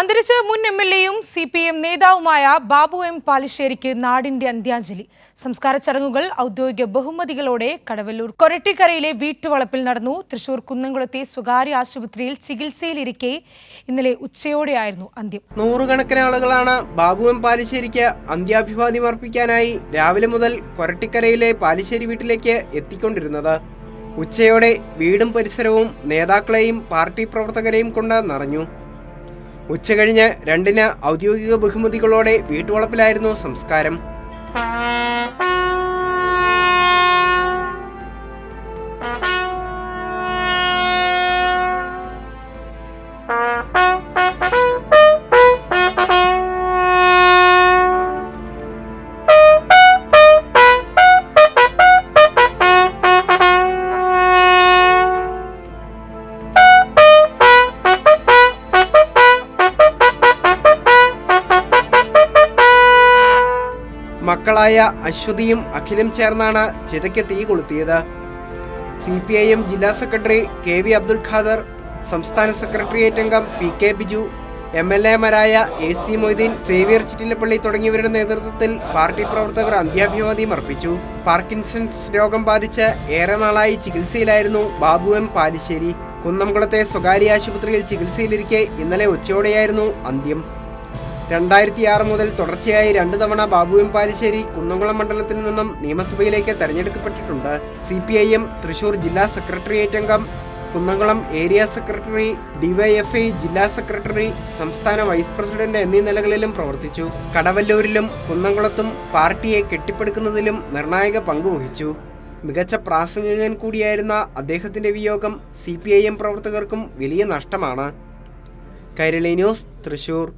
അന്തരിച്ച മുൻ M L എയും സി പി എം നേതാവുമായ ബാബു എം പാലിശ്ശേരിക്ക് നാടിന്റെ അന്ത്യാഞ്ജലി. സംസ്കാര ചടങ്ങുകൾ ഔദ്യോഗിക ബഹുമതികളോടെ കടവല്ലൂർ കൊരട്ടിക്കരയിലെ വീട്ടുവളപ്പിൽ നടന്നു. തൃശൂർ കുന്നംകുളത്തെ സ്വകാര്യ ആശുപത്രിയിൽ ചികിത്സയിലിരിക്കെ ഇന്നലെ ഉച്ചയോടെയായിരുന്നു അന്ത്യം. നൂറുകണക്കിന് ആളുകളാണ് ബാബു എം പാലിശ്ശേരിക്ക് അന്ത്യാഭിവാദ്യം അർപ്പിക്കാനായി രാവിലെ മുതൽ കൊരട്ടിക്കരയിലെ പാലിശ്ശേരി വീട്ടിലേക്ക് എത്തിക്കൊണ്ടിരുന്നത്. ഉച്ചയോടെ വീടും പരിസരവും നേതാക്കളെയും പാർട്ടി പ്രവർത്തകരെയും കൊണ്ട് നിറഞ്ഞു. ഉച്ചകഴിഞ്ഞ് രണ്ടിന് ഔദ്യോഗിക ബഹുമതികളോടെ വീട്ടുവളപ്പിലായിരുന്നു സംസ്കാരം. മക്കളായ അശ്വതിയും അഖിലും ചേർന്നാണ് ചിതയ്ക്ക് തീ കൊളുത്തിയത്. സി പി ഐ എം ജില്ലാ secretary K V Abdul Khader സംസ്ഥാന സെക്രട്ടേറിയറ്റ് അംഗം P K Biju M L എമാരായ A C Moideen Xavier Chittilappilly തുടങ്ങിയവരുടെ നേതൃത്വത്തിൽ പാർട്ടി പ്രവർത്തകർ അന്ത്യാഭിവാദ്യം അർപ്പിച്ചു. പാർക്കിൻസൺസ് രോഗം ബാധിച്ച് ഏറെ നാളായി ചികിത്സയിലായിരുന്നു ബാബു എം പാലിശ്ശേരി. കുന്നംകുളത്തെ സ്വകാര്യ ആശുപത്രിയിൽ ചികിത്സയിലിരിക്കെ ഇന്നലെ ഉച്ചയോടെയായിരുന്നു അന്ത്യം. രണ്ടായിരത്തി ആറ് മുതൽ തുടർച്ചയായി രണ്ടു തവണ ബാബു എം പാലിശ്ശേരി കുന്നംകുളം മണ്ഡലത്തിൽ നിന്നും നിയമസഭയിലേക്ക് തെരഞ്ഞെടുക്കപ്പെട്ടിട്ടുണ്ട്. C P I M Thrissur ജില്ലാ സെക്രട്ടേറിയറ്റ് അംഗം കുന്നംകുളം ഏരിയ സെക്രട്ടറി ഡിവൈഎഫ്ഐ ജില്ലാ സെക്രട്ടറി സംസ്ഥാന വൈസ് പ്രസിഡന്റ് എന്നീ നിലകളിലും പ്രവർത്തിച്ചു. കടവല്ലൂരിലും കുന്നംകുളത്തും പാർട്ടിയെ കെട്ടിപ്പടുക്കുന്നതിലും നിർണായക പങ്കുവഹിച്ചു മികച്ച പ്രാസംഗികൻ കൂടിയായിരുന്ന അദ്ദേഹത്തിന്റെ വിയോഗം സി പി ഐ എം പ്രവർത്തകർക്കും വലിയ നഷ്ടമാണ്. കൈരളി ന്യൂസ് തൃശൂർ.